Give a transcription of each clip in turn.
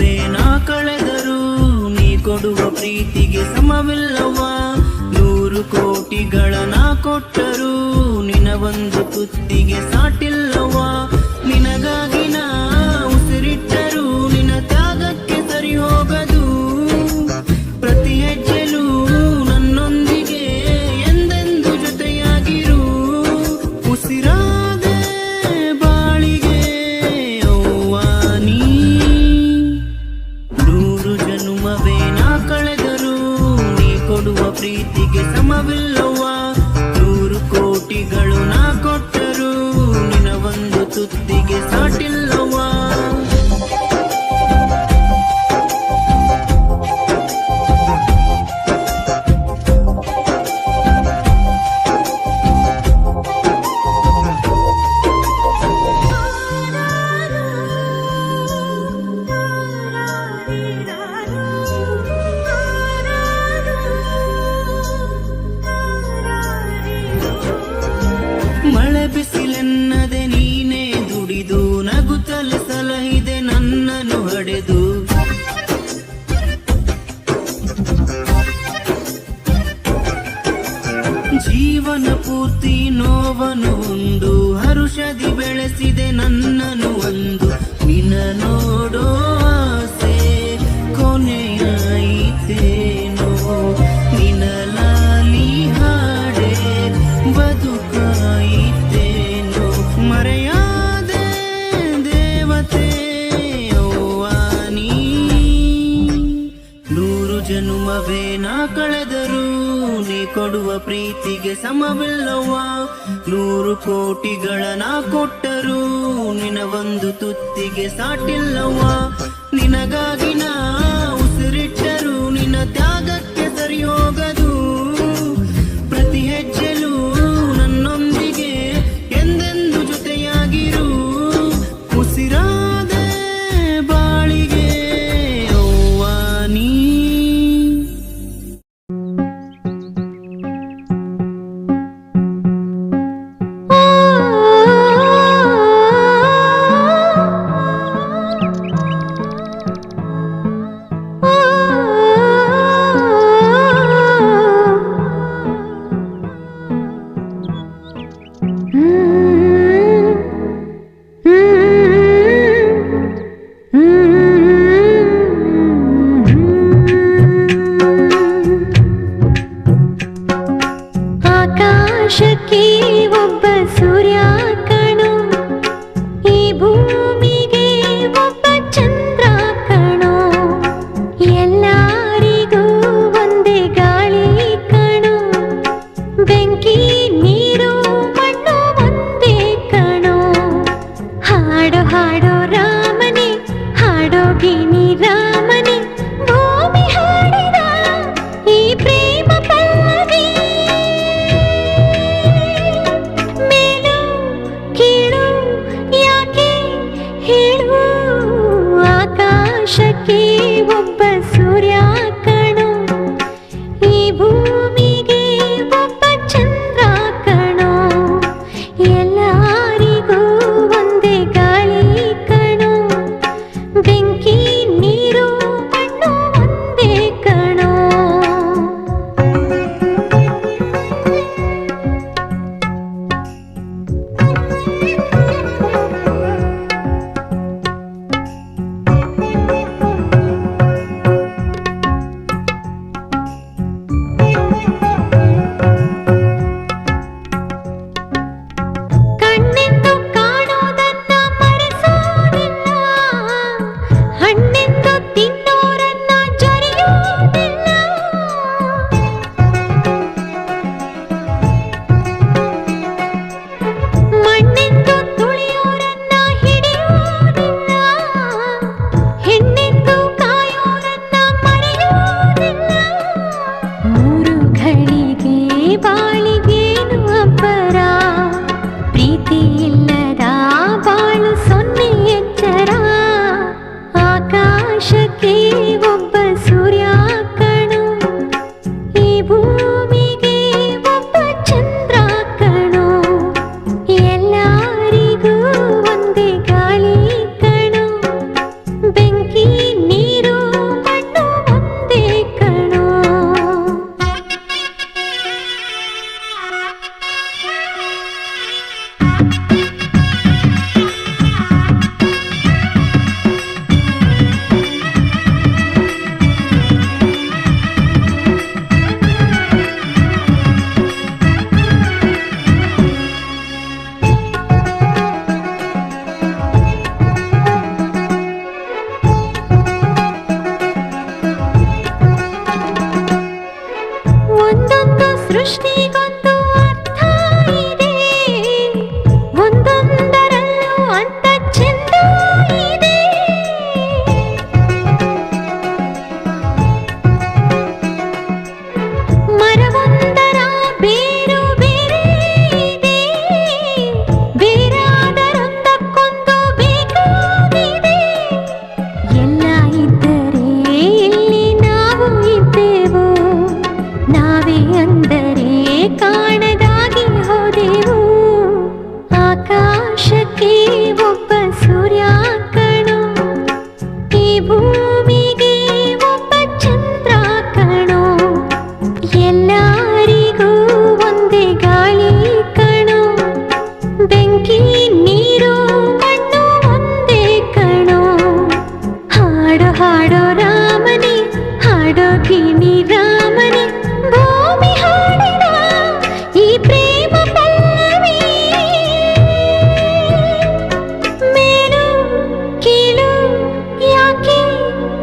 ಜನ್ಮವೇ ನಾ ಕಳೆದರು ನೀ ಕೊಡುವ ಪ್ರೀತಿಗೆ ಸಮವಿಲ್ಲವ? ನೂರು ಕೋಟಿಗಳ ನಾ ಕೊಟ್ಟರು ನಿನ ಒಂದು ತುತ್ತಿಗೆ ಸಾಟಿಲ್ಲವ? ನಿನಗಾಗಿ ನಾ ಪ್ರೀತಿಗೆ ಸಮವಿಲ್ಲವ ನೂರು ಕೋಟಿಗಳು ನಾ ಕೊಟ್ಟರು. ನಿನ ಒಂದು ತುತ್ತಿಗೆ ಸಾಟಿಲ್ಲವ ಜನುಮವೇ ನಾ ಕಳೆದರು ನೀ ಕೊಡುವ ಪ್ರೀತಿಗೆ ಸಮವಿಲ್ಲವ ನೂರು ಕೋಟಿಗಳ ನಾ ಕೊಟ್ಟರು ನಿನ ಒಂದು ತುತ್ತಿಗೆ ಸಾಟಿಲ್ಲವ ನಿನಗಾಗಿ ನಾ ভূমি সৃষ্টি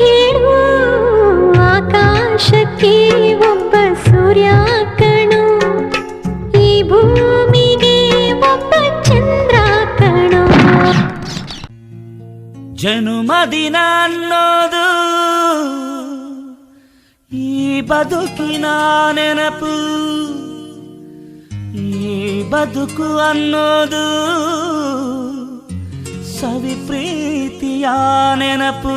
ಹೇಳು ಆಕಾಶಕ್ಕೆ ಒಬ್ಬ ಸೂರ್ಯ ಕಣು ಈ ಭೂಮಿಗೆ ಒಬ್ಬ ಚಂದ್ರ ಕಣು ಜನುಮದಿನ ಅನ್ನೋದು ಈ ಬದುಕಿನ ನೆನಪು ಈ ಬದುಕು ಅನ್ನೋದು ಸವಿ ಪ್ರೀತಿಯ ನೆನಪು.